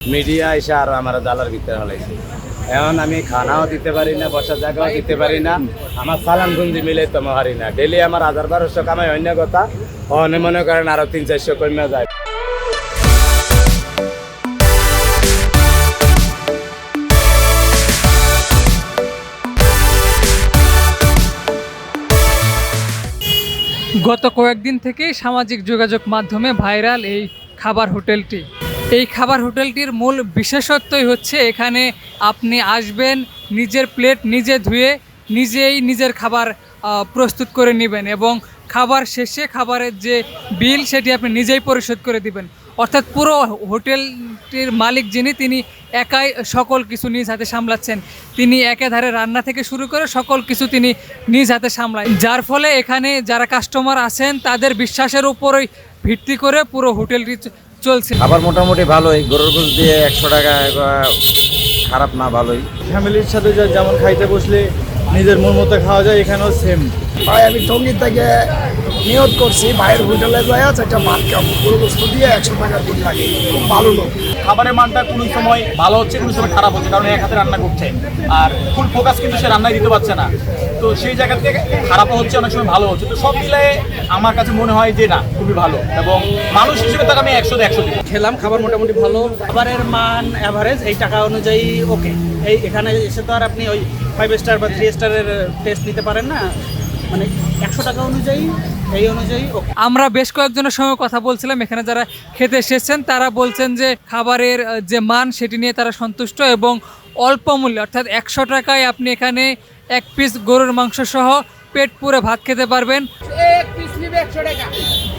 Media এসে আর আমার দালার ভিতরে হলাইছে। এখন আমি খানাও দিতে পারি না, বসার জায়গাও দিতে পারি না, আমার সালান গুঞ্জি মিলে তো হারি না। ডেলি আমার হাজার বারোশো কামাই অন্য কথা অনে মনে করেন আরও তিন, চারশো কমে যায়। গত কয়েকদিন থেকেই সামাজিক যোগাযোগ মাধ্যমে ভাইরাল এই খাবার হোটেলটি। এই খাবার হোটেলটির মূল বিশেষত্বই হচ্ছে এখানে আপনি আসবেন, নিজের প্লেট নিজে ধুয়ে নিজেই নিজের খাবার প্রস্তুত করে নেবেন এবং খাবার শেষে খাবারের যে বিল সেটি আপনি নিজেই পরিশোধ করে দিবেন। অর্থাৎ পুরো হোটেলটির মালিক যিনি, তিনি একাই সকল কিছু নিজ হাতে সামলাচ্ছেন। তিনি একাধারে রান্না থেকে শুরু করে সকল কিছু তিনি নিজ হাতে সামলায়। যার ফলে এখানে যারা কাস্টমার আছেন, তাদের বিশ্বাসের উপরই ভিত্তি করে পুরো হোটেলটি চলছে। খাবার মোটামুটি ভালোই গরুর গোস দিয়ে একশো টাকা খারাপ না ভালোই। ফ্যামিলির সাথে যেমন খাইতে বসলে নিজের মন মতো খাওয়া যায় এখানেও সেম ভাই আমি টঙ্গি থেকে নিয়োগ করছি ভাইয়ের হোটেলে যায় আছে একটা মাছ খাব। পুরো বস্তু দিয়ে একশো টাকা দিন লাগে। খুব ভালো লোক। খাবারের মানটা কোনো সময় ভালো হচ্ছে কোনো সময় খারাপ হচ্ছে কারণ এক হাতে রান্না করছে। আর ফুল ফোকাস কিন্তু সে রান্নায় দিতে পারছে না। তো সেই জায়গা থেকে খারাপও হচ্ছে অনেক সময় ভালো হচ্ছে। তো সব মিলায়ে আমার কাছে মনে হয় যে না খুবই ভালো। এবং মানুষ হিসেবে তাকে আমি একশো একশো দিব। খেলাম খাবার মোটামুটি ভালো। খাবারের মান অ্যাভারেজ এই টাকা অনুযায়ী ওকে এই এখানে এসে তো আর আপনি ওই ফাইভ স্টার বা থ্রি স্টারের টেস্ট নিতে পারেন না। মানে একশো টাকা অনুযায়ী এই অনুযায়ী ওকে আমরা বেশ কয়েকজনের সঙ্গে কথা বলছিলাম এখানে যারা খেতে এসেছেন তারা বলছেন যে খাবারের যে মান সেটি নিয়ে তারা সন্তুষ্ট এবং অল্প মূল্যে অর্থাৎ একশো টাকায় আপনি এখানে এক পিস গরুর মাংস সহ পেট পুরে ভাত খেতে পারবেন। এক পিস নিবে একশো টাকা।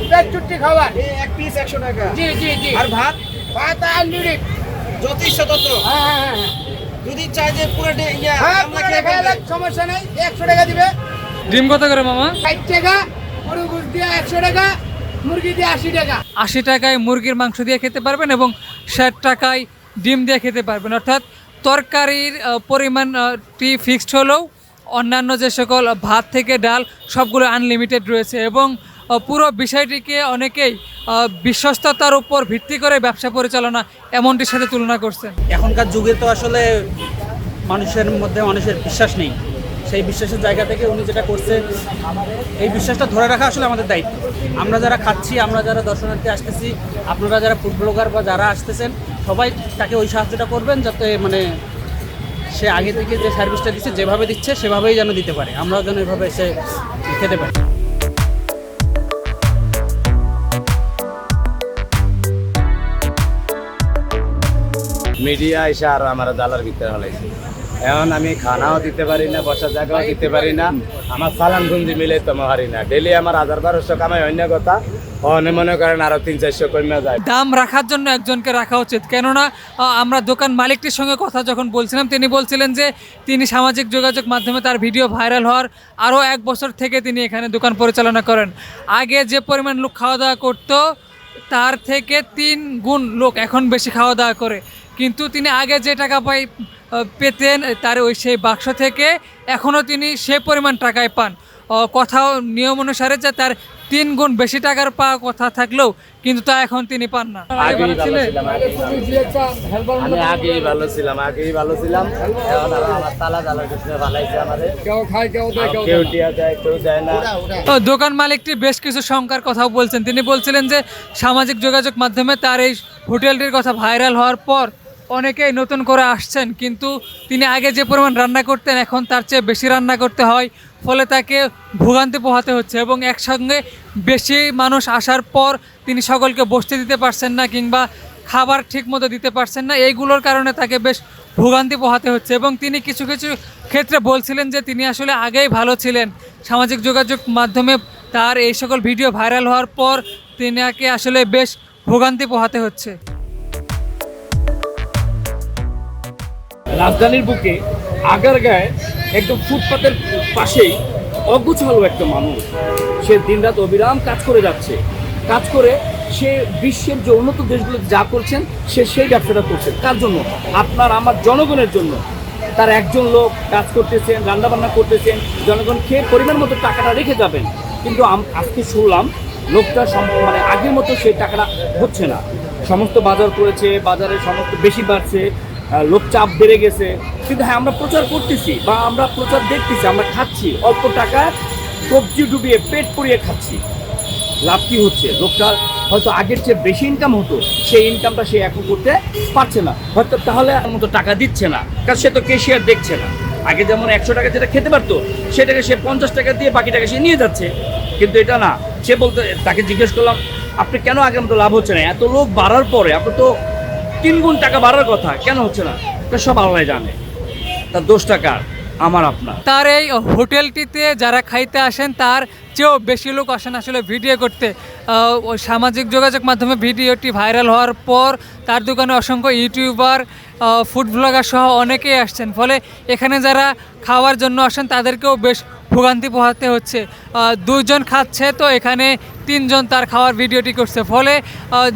পেট চুট্টি খাবার এক পিস একশো টাকা। জি জি জি। আর ভাত? ভাত আনলিমিটেড যত ইচ্ছা তত হ্যাঁ হ্যাঁ হ্যাঁ যদি চাই যে পুরো ডে ইয়া হ্যাঁ পুরো টাকা সমস্যা নেই একশো টাকা দিবে। ডিম কত করে মামা? ষাট টাকা গরু গুস দিয়ে একশো টাকা মুরগি দিয়ে আশি টাকা। আশি টাকায় মুরগির মাংস দিয়ে খেতে পারবেন এবং ষাট টাকায় ডিম দিয়ে খেতে পারবেন। অর্থাৎ তরকারির পরিমাণটি ফিক্সড হলেও অন্যান্য যে সকল ভাত থেকে ডাল, সবগুলো আনলিমিটেড রয়েছে এবং পুরো বিষয়টিকে অনেকেই বিশ্বস্ততার উপর ভিত্তি করে ব্যবসা পরিচালনা এমনটির সাথে তুলনা করছেন। এখনকার যুগে তো আসলে মানুষের মধ্যে মানুষের বিশ্বাস নেই। সেই বিশ্বাসের জায়গা থেকে উনি যেটা করছে এই বিশ্বাসটা ধরে রাখা আসলে আমাদের দায়িত্ব। আমরা যারা খাচ্ছি, আমরা যারা দর্শনার্থী আসতেছি, আপনারা যারা ফুড ব্লগার বা যারা আসতেছেন, সবাই তাকে ওই সাহায্যটা করবেন যাতে মানে সে আগে থেকে যে সার্ভিসটা দিচ্ছে, যেভাবে দিচ্ছে, সেভাবেই যেন দিতে পারে। আমরাও যেন এভাবে এসে খেতে পারি। মিডিয়া এসে আর আমার দালার ভিতরে হলাইছে। এখন আমি খানাও দিতে পারি না বসার জায়গাও দিতে পারি না। আমার সালান গুঞ্জি মিলে তো হারি না ডেলি আমার হাজার বারোশো কামাই অন্য কথা। অনে মনে করেন আরও তিন, চারশো কমে যায়। দাম রাখার জন্য একজনকে রাখা উচিত। কেননা আমরা দোকান মালিকটির সঙ্গে কথা যখন বলছিলাম, তিনি বলছিলেন যে তিনি সামাজিক যোগাযোগ মাধ্যমে তার ভিডিও ভাইরাল হওয়ার আরও এক বছর থেকে তিনি এখানে দোকান পরিচালনা করেন। আগে যে পরিমাণ লোক খাওয়া দাওয়া করতো, তার থেকে তিন গুণ লোক এখন বেশি খাওয়া দাওয়া করে। কিন্তু তিনি আগে যে টাকা পাই পেতেন, তার ওই সেই বাক্স থেকে এখনও তিনি সে পরিমাণ টাকায় পান। কথাও, নিয়ম অনুসারে যে তার তিন গুণ বেশি টাকার পাওয়া কথা থাকলেও কিন্তু তা এখন তিনি পান না। আগেই ভালো ছিলাম আমি আগেই ভালো ছিলাম আগেই ভালো ছিলাম। এখন আমার তালা দালার ভিতরে ভালাইছে আমাদের। কেউ খায় কেউ দেয় কেউ কেউ টিয়া দেয় কেউ দেয় না। তো দোকান মালিকটি বেশ কিছু শঙ্কার কথাও বলছেন। তিনি বলছিলেন যে সামাজিক যোগাযোগ মাধ্যমে তার এই হোটেলটির কথা ভাইরাল হওয়ার পর অনেকেই নতুন করে আসছেন কিন্তু তিনি আগে যে পরিমাণ রান্না করতেন এখন তার চেয়ে বেশি রান্না করতে হয়। ফলে তাকে ভোগান্তি পোহাতে হচ্ছে এবং একসঙ্গে বেশি মানুষ আসার পর তিনি সকলকে বসতে দিতে পারছেন না কিংবা খাবার ঠিকমতো দিতে পারছেন না, এইগুলোর কারণে তাকে বেশ ভোগান্তি পোহাতে হচ্ছে। এবং তিনি কিছু কিছু ক্ষেত্রে বলছিলেন যে তিনি আসলে আগেই ভালো ছিলেন। সামাজিক যোগাযোগ মাধ্যমে তার এই সকল ভিডিও ভাইরাল হওয়ার পর তিনাকে আসলে বেশ ভোগান্তি পোহাতে হচ্ছে। রাজধানীর বুকে আগারগাঁয়ে একদম ফুটপাতের পাশেই অগুছালো একটা মানুষ। সে দিনরাত অবিরাম কাজ করে যাচ্ছে। কাজ করে সে বিশ্বের যে উন্নত দেশগুলো যা করছেন, সে সেই ব্যবসাটা করছেন। তার জন্য? আপনার, আমার জনগণের জন্য। তার একজন লোক কাজ করতেছেন, রান্নাবান্না করতেছেন, জনগণ খেয়ে পরিমাণ মতো টাকাটা রেখে যাবেন। কিন্তু আজকে শুনলাম লোকটা মানে আগের মতো সেই টাকাটা হচ্ছে না। সমস্ত বাজার করেছে, বাজারে সমস্ত বেশি বাড়ছে লোক চাপ বেড়ে গেছে। কিন্তু হ্যাঁ আমরা প্রচার করতেছি বা আমরা প্রচার দেখতেছি, আমরা খাচ্ছি। অল্প টাকা সবজি ডুবিয়ে, পেট পুড়িয়ে খাচ্ছি। লাভ কি হচ্ছে? লোকটা হয়তো আগের চেয়ে বেশি ইনকাম হতো, সেই ইনকামটা সে এখন করতে পারছে না। হয়তো তাহলে মতো টাকা দিচ্ছে না, কারণ সে তো কেশিয়ার দেখছে না। আগে যেমন একশো টাকা যেটা খেতে পারতো, সেটাকে সে পঞ্চাশ টাকা দিয়ে বাকি টাকা সে নিয়ে যাচ্ছে। কিন্তু এটা না, সে বলতে, তাকে জিজ্ঞেস করলাম, আপনি কেন আগের মতো লাভ হচ্ছে না? এত লোক বাড়ার পরে, আপনার তো তিন গুণ টাকা বাড়ার কথা, কেন হচ্ছে না? সব আল্লাহ জানে। তার দোষ টাকা আমার আপনার। তার এই হোটেলটিতে যারা খাইতে আসেন তার চেয়েও বেশি লোক আসেন আসলে ভিডিও করতে। সামাজিক যোগাযোগ মাধ্যমে ভিডিওটি ভাইরাল হওয়ার পর তার দোকানে অসংখ্য ইউটিউবার ফুড ব্লগার সহ অনেকেই আসছেন। ফলে এখানে যারা খাওয়ার জন্য আসেন তাদেরকেও বেশ ভোগান্তি পোহাতে হচ্ছে। আহ, দুইজন খাচ্ছে তো এখানে তিনজন তার খাওয়ার ভিডিওটি করছে। ফলে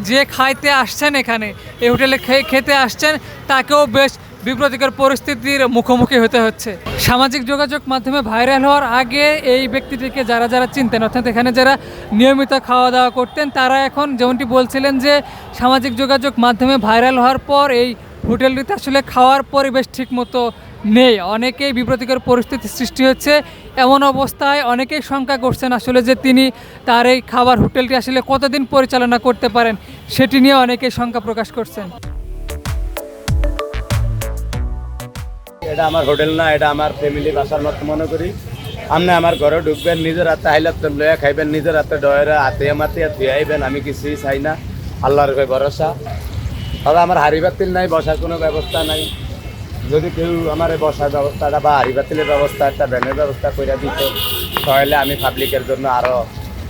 যে খাইতে আসছেন এখানে এই হোটেলে খেতে আসছেন তাকেও বেশ বিব্রতিকর পরিস্থিতির মুখোমুখি হতে হচ্ছে। সামাজিক যোগাযোগ মাধ্যমে ভাইরাল হওয়ার আগে এই ব্যক্তিটিকে যারা যারা চিনতেন, অর্থাৎ এখানে যারা নিয়মিত খাওয়া দাওয়া করতেন, তারা এখন যেমনটি বলছিলেন যে, সামাজিক যোগাযোগ মাধ্যমে ভাইরাল হওয়ার পর এই হোটেলটিতে আসলে খাওয়ার পরিবেশ ঠিকমতো নেই। অনেকেই বিব্রতিকর পরিস্থিতির সৃষ্টি হচ্ছে। এমন অবস্থায় অনেকেই শঙ্কা করছেন আসলে যে, তিনি তার এই খাবার হোটেলটি আসলে কতদিন পরিচালনা করতে পারেন, সেটি নিয়ে অনেকেই শঙ্কা প্রকাশ করছেন। এটা আমার হোটেল না, এটা আমার ফ্যামিলি বাসার মতো মনে করি। আপনি আমার ঘরে ঢুকবেন, নিজের হাতে হাইলাত লইয়া খাইবেন, নিজের হাতে ডয়েরা, হাতে মাতিয়া ধুয়ে আইবেন আমি কিছুই চাই না। আল্লাহর উপরে ভরসা। তবে আমার হাড়ি বাতিল নাই, বসার কোনো ব্যবস্থা নাই। যদি কেউ আমার এই বসার ব্যবস্থাটা বা হাড়ি বাতিলের ব্যবস্থা, একটা ভ্যানের ব্যবস্থা করে দিত, তাহলে আমি পাবলিকের জন্য আরও